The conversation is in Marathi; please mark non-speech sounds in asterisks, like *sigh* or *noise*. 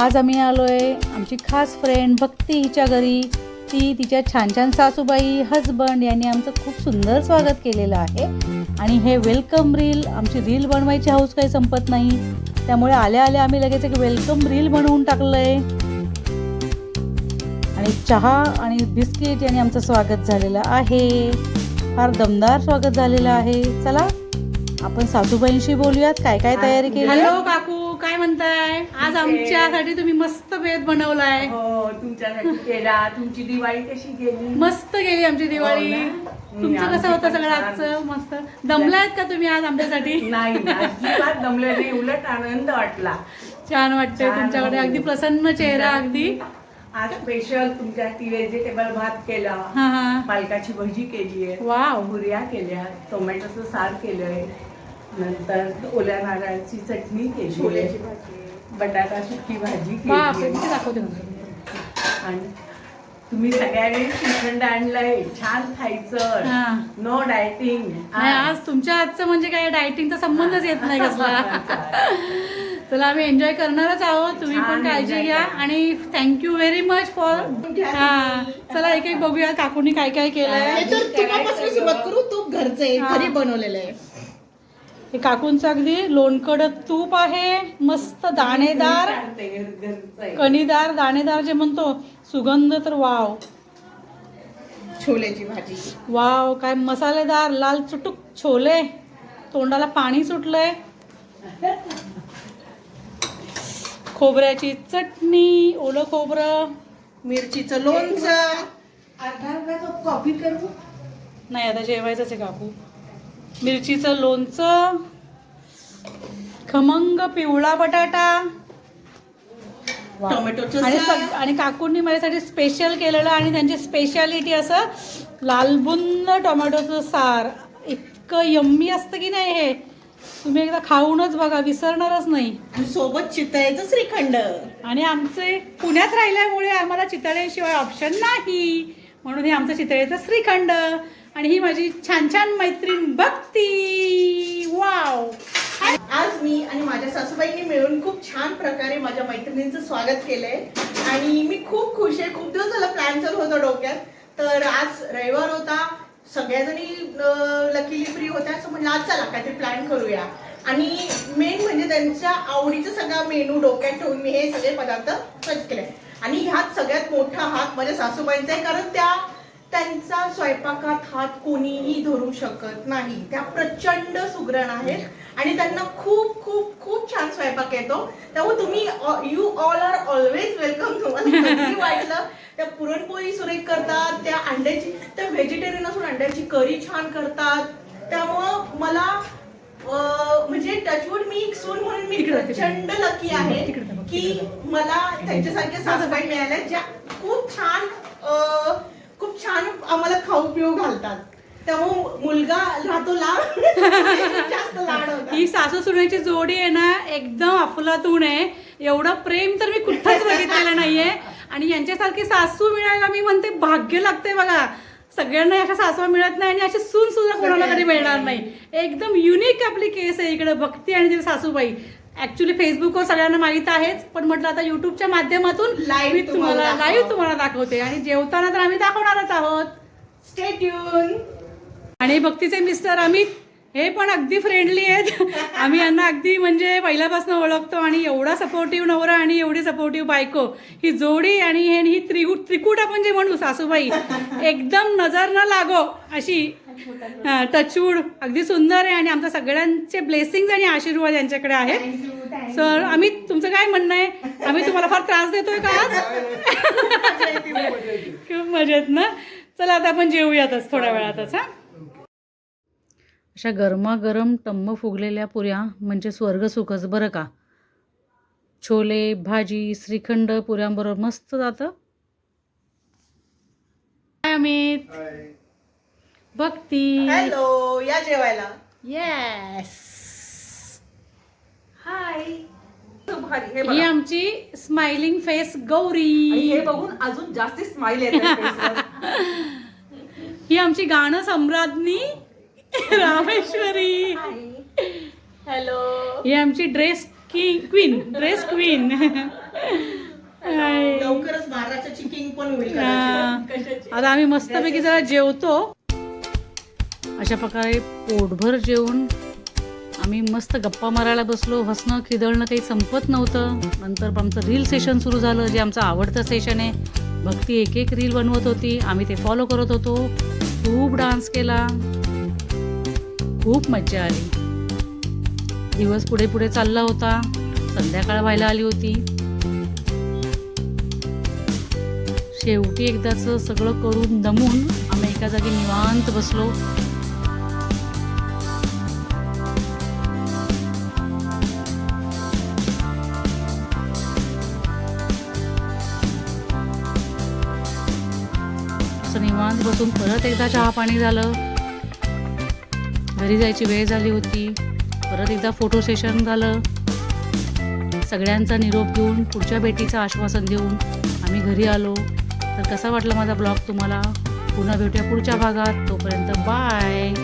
आज आम्ही आलो आहे आमची खास फ्रेंड भक्ती हिच्या घरी. ती तिच्या छान छान सासूबाई हजबंड यांनी आमचं खूप सुंदर स्वागत केलेलं आहे. आणि हे वेलकम रील आमची रील बनवायची हौस काही संपत नाही. त्यामुळे आल्या आल्या आम्ही लगेच एक वेलकम रील बनवून टाकलं आहे आणि चहा आणि बिस्किट यांनी आमचं स्वागत झालेलं आहे. फार दमदार स्वागत झालेलं आहे. चला आपण सासूबाईंशी बोलूयात. काय काय तयारी केली? हॅलो काकू. काय म्हणताय? आज आमच्यासाठी तुम्ही मस्त बेत बनवलाय. हो तुमच्यासाठी केला. तुमची दिवाळी कशी गेली? मस्त गेली आमची दिवाळी. हो? तुमचं कसं होतं सगळं. आजचं? मस्त. दमलायत का तुम्ही आज आमच्यासाठी? *laughs* नाही दमले नाही. उलट आनंद वाटला. छान वाटतंय तुमच्याकडे. अगदी प्रसन्न चेहरा अगदी. आज स्पेशल तुमच्यासाठी व्हेजिटेबल भात केला. पालकाची भजी केली आहे पुऱ्या केल्या. टोमॅटोचं सार केलंय. नंतर ओल्या नारळाची चटणी केली. बटाटा सुकी भाजी केली. किती दाखवते. आणि तुम्ही सगळ्यांनी श्रीखंड आणलंय. छान खायचं. नो डायटिंग आज तुमच्या आजचं म्हणजे काय डायटिंगचा संबंधच येत नाही कसला. *laughs* चला आम्ही एन्जॉय करणारच आहोत. तुम्ही पण छान काळजी enjoy घ्या. करा. आणि थँक्यू व्हेरी मच फॉर हा. चला एक एक बघूया काकूनी काय काय केलंय. हे तर तुपापासून सुरुवात करू? तूप घरचं आहे. घरी बनवलेलं आहे. हे काकूंचं अगदी लोणकडक तूप आहे मस्त दाणेदार. कणीदार दाणेदार जे म्हणतो सुगंध तर वाव. छोल्याची भाजी. वाव काय मसालेदार लाल चुटुक छोले. तोंडाला पाणी सुटलंय. खोबऱ्याची चटणी ओलं खोबरं. मिरचीचं लोणचं. कॉफी करू? नाही आता जेवायचंच आहे काकू. मिरचीचं लोणचं खमंग पिवळा बटाटा. टोमॅटोचं आणि. सग- आणि काकूंनी माझ्यासाठी स्पेशल केलेलं आणि त्यांची स्पेशालिटी असं लालबुंद टोमॅटोचं सार. इतकं यम्मी असतं की नाही हे? तुम्ही एकदा खाऊनच बघा विसरणारच नाही. आणि सोबत चितळेचं श्रीखंड. आणि आमचे पुण्यात राहिल्यामुळे आम्हाला चितळेशिवाय ऑप्शन नाही. म्हणून हे आमचं चितळेचं श्रीखंड. आणि ही माझी छान छान मैत्रीण भक्ती. वाव. आज मी आणि माझ्या सासूबाईंनी मिळून खूप छान प्रकारे माझ्या मैत्रिणींचं स्वागत केलंय. आणि मी खूप खुश आहे. खूप दिवस झाला प्लॅन चालू होता डोक्यात. तर आज रविवार होता. सगळ्याजणी लकीली फ्री होत्या. असं म्हणलं आज चला काहीतरी प्लॅन करूया. आणि मेन म्हणजे त्यांच्या आवडीचा सगळा मेनू डोक्यात ठेवून मी हे सगळे पदार्थ सर्च केले. आणि ह्यात सगळ्यात मोठा हात माझ्या सासूबाईंचा आहे कारण त्या त्यांचा स्वयंपाकात हात कोणीही धरू शकत नाही. त्या प्रचंड सुगरण आहेत आणि त्यांना खूप खूप खूप छान स्वयंपाक येतो. त्यामुळे तुम्ही you all are always welcome तुम्हाला *laughs* वाटलं. त्या पुरणपोळी सुरेख करतात त्या अंड्याची त्या व्हेजिटेरियन असून अंड्याची करी छान करतात. त्यामुळं मला म्हणजे टचवूड मी एक सून म्हणून मी. प्रचंड लकी आहे की मला त्यांच्यासारख्या सासूबाई मिळाल्या ज्या खूप छान खूप छान आम्हाला खाऊ पिऊ घालतात. त्यामुळे मुलगा राहतो लाड. *laughs* जास्त लाड होता ही सासू सुनेची जोडी आहे ना एकदम अफलातून आहे. एवढं प्रेम तर मी कुठंच बघितलेलं नाहीये. आणि यांच्यासारखी सासू मिळायला मी म्हणते भाग्य लागते बघा. सगळ्यांना अशा सासवा मिळत नाही आणि अशी सून सुद्धा कोणाला कधी मिळणार नाही. एकदम युनिक आपली केस आहे इकडे भक्ती आणि तिथे सासूबाई. ऍक्च्युली फेसबुकवर सगळ्यांना माहीत आहेच पण म्हटलं आता युट्यूबच्या माध्यमातून Live मी तुम्हाला तुम्हाला दाखव. लाईव्ह तुम्हाला दाखवते. आणि जेवताना तर आम्ही दाखवणारच आहोत. स्टे ट्यून आणि भक्तीचे मिस्टर अमित हे पण अगदी फ्रेंडली आहेत. आम्ही यांना अगदी म्हणजे पहिल्यापासून ओळखतो आणि एवढा सपोर्टिव्ह नवरा आणि एवढी सपोर्टिव्ह बायको. ही जोडी आणि हे ही त्रिकूट त्रिकूट आपण जे म्हणू सासूबाई एकदम नजर न लागो अशी हा, टचवूड. अगदी सुंदर आहे आणि आमच्या सगळ्यांचे ब्लेसिंग आणि आशीर्वाद यांच्याकडे आहेत. सर अमित तुमचं काय म्हणणं आहे? आम्ही तुम्हाला फार त्रास देतोय का आज? *laughs* खूप मजेत ना? चला आता आपण जेवूयातच थोड्या वेळातच हा? अशा गरमागरम टम्म फुगलेल्या पुऱ्या म्हणजे स्वर्गसुखच बरं का? छोले भाजी श्रीखंड पुऱ्यांबरोबर मस्त जातं? अमित. भक्ती हॅलो या जेवायला. Yes hi. भारी. हे ही बघा. आमची स्माइलिंग फेस आणि गौरी हे बघून अजून जास्ती स्माइल येते *laughs* ही आमची गाणं सम्राज्ञी. रामेश्वरी. हॅलो. ही आमची ड्रेस की क्वीन ड्रेस क्वीन. पण होईल हा. कदाचित. कशाची? आता आम्ही मस्तपैकी जरा जेवतो. अशा प्रकारे पोटभर जेवून आम्ही मस्त गप्पा मारायला बसलो. हसणं खिदळणं काही संपत नव्हतं. नंतर आमचं रील सेशन सुरू झालं जे आमचं आवडतं सेशन आहे. भक्ती एक एक रील बनवत होती. आम्ही ते फॉलो करत होतो. खूप डान्स केला. खूप मज्जा आली. दिवस पुढे पुढे चालला होता. संध्याकाळ व्हायला आली होती. शेवटी एकदाच सगळं करून दमून आम्ही एका जागी निवांत बसलो. असं निवांत बसून परत एकदा चहा पाणी झालं. घरी जायची वेळ झाली होती. परत एकदा फोटो सेशन झालं. सगळ्यांचा निरोप घेऊन पुढच्या भेटीचं आश्वासन देऊन आम्ही घरी आलो. तर कसा वाटला माझा ब्लॉग तुम्हाला? पुन्हा भेटूया पुढच्या भागात. तोपर्यंत बाय